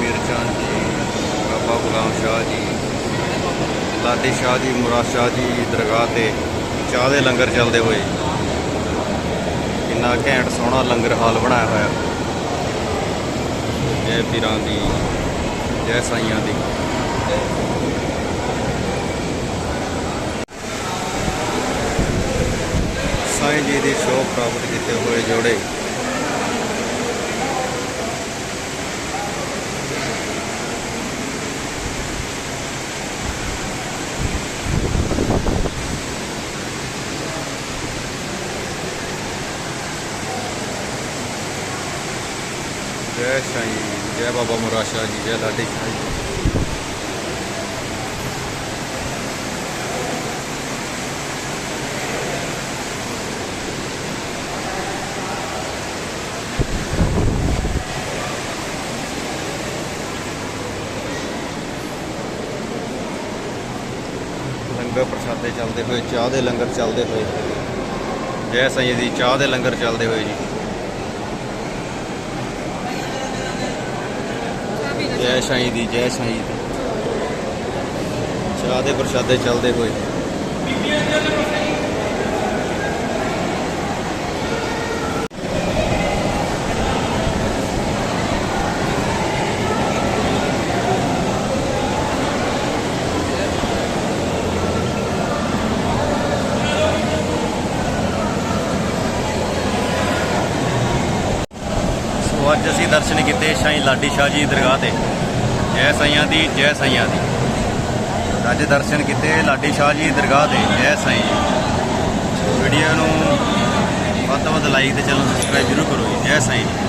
ਮੀਰਚੰਦ ਜੀ, ਬਾਬਾ ਗੁਲਾਮ ਸ਼ਾਹ ਜੀ, ਲਾਡੀ ਸ਼ਾਹ ਜੀ, ਮੁਰਾਦ ਸ਼ਾਹ ਜੀ ਦਰਗਾਹ ਤੇ ਚਾਹ ਦੇ ਲੰਗਰ ਚੱਲਦੇ ਹੋਏ ਕਿੰਨਾ ਘੈਂਟ ਸੋਹਣਾ ਲੰਗਰ ਹਾਲ ਬਣਾਇਆ ਹੋਇਆ। ਜੈ ਪੀਰਾਂ ਦੀ, ਜੈ ਸਾਈਆਂ ਦੀ। ਸਾਈਂ ਜੀ ਦੀ ਸ਼ੋਅ ਪ੍ਰਾਪਤ ਕੀਤੇ ਹੋਏ ਜੋੜੇ ਜੈ ਸਾਈਂ, ਜੈ ਬਾਬਾ ਮੁਰਾਦ ਜੀ, ਜੈ ਲਾਡੀ ਸ਼ਾਹ ਲੰਗਰ ਪ੍ਰਸ਼ਾਦੇ ਚੱਲਦੇ ਹੋਏ, ਚਾਹ ਦੇ ਲੰਗਰ ਚੱਲਦੇ ਹੋਏ। ਜੈ ਸਾਈਂ ਜੀ, ਚਾਹ ਦੇ ਲੰਗਰ ਚੱਲਦੇ ਹੋਏ ਜੀ। ਜੈ ਸਾਈਂ ਦੀ, ਜੈ ਸਾਈਂ ਦੀ। ਚਾਹ ਦੇ ਪ੍ਰਸ਼ਾਦੇ ਚੱਲਦੇ ਹੋਏ ਸੋ ਅੱਜ ਅਸੀਂ ਦਰਸ਼ਨ ਕੀਤੇ ਸਾਈਂ ਲਾਡੀ ਸ਼ਾਹ ਜੀ ਦਰਗਾਹ ਤੇ। ਜੈ ਸਾਈਆਂ ਦੀ, ਜੈ ਸਾਈਆਂ ਦੀ। ਅੱਜ ਦਰਸ਼ਨ ਕੀਤੇ ਲਾਡੀ ਸ਼ਾਹ ਜੀ ਦਰਗਾਹ ਤੇ ਜੈ ਸਾਈਂ। ਜੀ ਵੀਡੀਓ ਨੂੰ ਵੱਧ ਤੋਂ ਵੱਧ ਲਾਈਕ ਤੇ ਚੈਨਲ ਸਬਸਕ੍ਰਾਈਬ ਜ਼ਰੂਰ ਕਰੋ ਜੀ, ਜੈ ਸਾਈਂ। ਜੀ